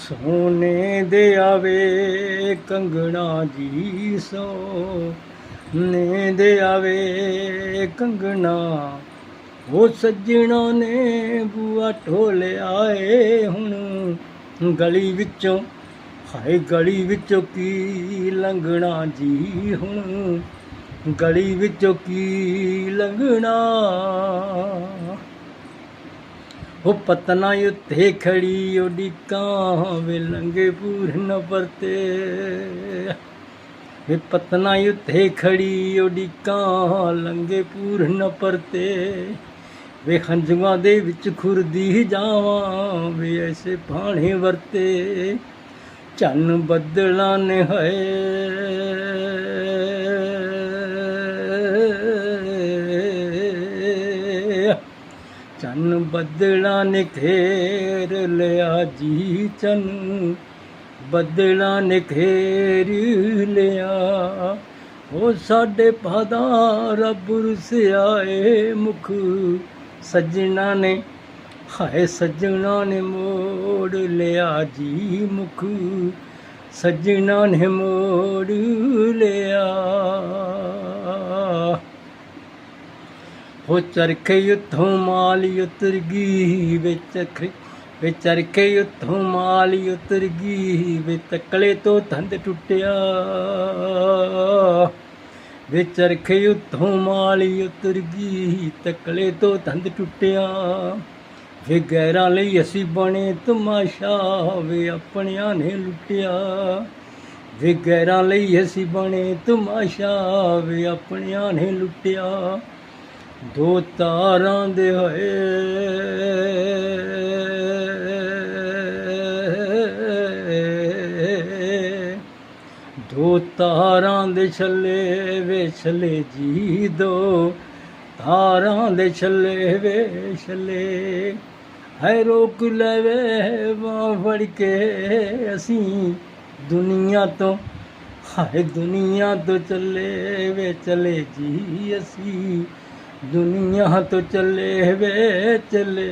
ਸੋਨੇ ਦੇ ਆਵੇ ਕੰਗਣਾ ਜੀ ਸੋ ਨੇ ਦੇ ਆਵੇ ਕੰਗਣਾ। ਉਹ ਸੱਜਣਾ ਨੇ ਬੂਆ ਢੋਲਿਆ ਏ ਹੁਣ ਗਲੀ ਵਿੱਚੋਂ। ਹਾਏ, ਗਲੀ ਵਿੱਚੋਂ ਕੀ ਲੰਘਣਾ ਜੀ ਹੁਣ? ਗਲੀ ਵਿੱਚੋਂ ਕੀ ਲੰਘਣਾ? ਉਹ ਪਤਨਾ ਉੱਤੇ ਖੜੀ ਓਡੀ ਕਾਂ ਵੇ ਲੰਗੇ ਪੂਰਨ ਪਰਤੇ। ਵੇ ਪਤਨਾ ਉੱਤੇ ਖੜੀ ਓਡੀ ਕਾਂ ਲੰਗੇ ਪੂਰਨ ਪਰਤੇ। ਵੇ ਖੰਜੂਆਂ ਦੇ ਵਿੱਚ ਖੁਰਦੀ ਜਾਵਾਂ, ਵੇ ਐਸੇ ਭਾਣੇ ਵਰਤੇ। ਚੰਨ ਬੱਦਲਾਂ ਨੇ ਹਏ। ਚੰਨ ਬੱਦਲਾਂ ਨੇ ਘੇਰ ਲਿਆ ਜੀ ਚੰਨ। ਬੱਦਲਾਂ ਨੇ ਘੇਰ ਲਿਆ। ਉਹ ਸਾਡੇ ਪਾਦਾ ਰੱਬ ਰੁਸਿਆਏ ਮੁਖ। ਸੱਜਣਾ ਨੇ, ਹਾਏ ਸੱਜਣਾ ਨੇ ਮੋੜ ਲਿਆ ਜੀ ਮੁਖ। ਸੱਜਣਾ ਨੇ ਮੋੜ ਲਿਆ। ਹੋ ਚਰਖੇ ਉੱਥੋਂ ਮਾਲੀ ਉਤਰ ਗਈ ਵਿੱਚ ਅਖ ਵੇ ਚਰਖੇ ਉੱਥੋਂ ਮਾਲੀ ਉਤਰ ਗਈ ਵੇ ਤਕਲੇ ਤੋਂ ਧੰਦ ਟੁੱਟਿਆ। ਵੇ ਚਰਖੇ ਉੱਥੋਂ ਮਾਲੀ ਉਤਰ ਗਈ ਤਕਲੇ ਤੋਂ ਧੰਦ ਟੁੱਟਿਆ। ਵੇ ਗੈਰਾਂ ਲਈ ਅਸੀਂ ਬਣੇ ਤਮਾਸ਼ਾ ਵੇ ਆਪਣਿਆਂ ਨੇ ਲੁੱਟਿਆ। ਵੇ ਗੈਰਾਂ ਲਈ ਅਸੀਂ ਬਣੇ ਤਮਾਸ਼ਾ ਵੇ ਆਪਣਿਆਂ ਨੇ ਲੁੱਟਿਆ। ਦੋ ਤਾਰਾਂ ਦੇ ਹੋਏ। ਦੋ ਤਾਰਾਂ ਦੇ ਛੱਲੇ ਵੇ ਛੱਲੇ ਜੀ ਦੋ ਤਾਰਾਂ ਦੇ ਛੱਲੇ ਵੇ ਛੱਲੇ। ਹੈ ਰੋਕ ਲਵੇ ਬਾਂਹ ਫੜ ਕੇ ਅਸੀਂ ਦੁਨੀਆ ਤੋਂ। ਹਾਏ ਦੁਨੀਆ ਤੋਂ ਚੱਲੇ ਵੇ ਚਲੇ ਜੀ ਅਸੀਂ। ਦੁਨੀਆ ਤੋਂ ਚੱਲੇ ਵੇ ਚੱਲੇ।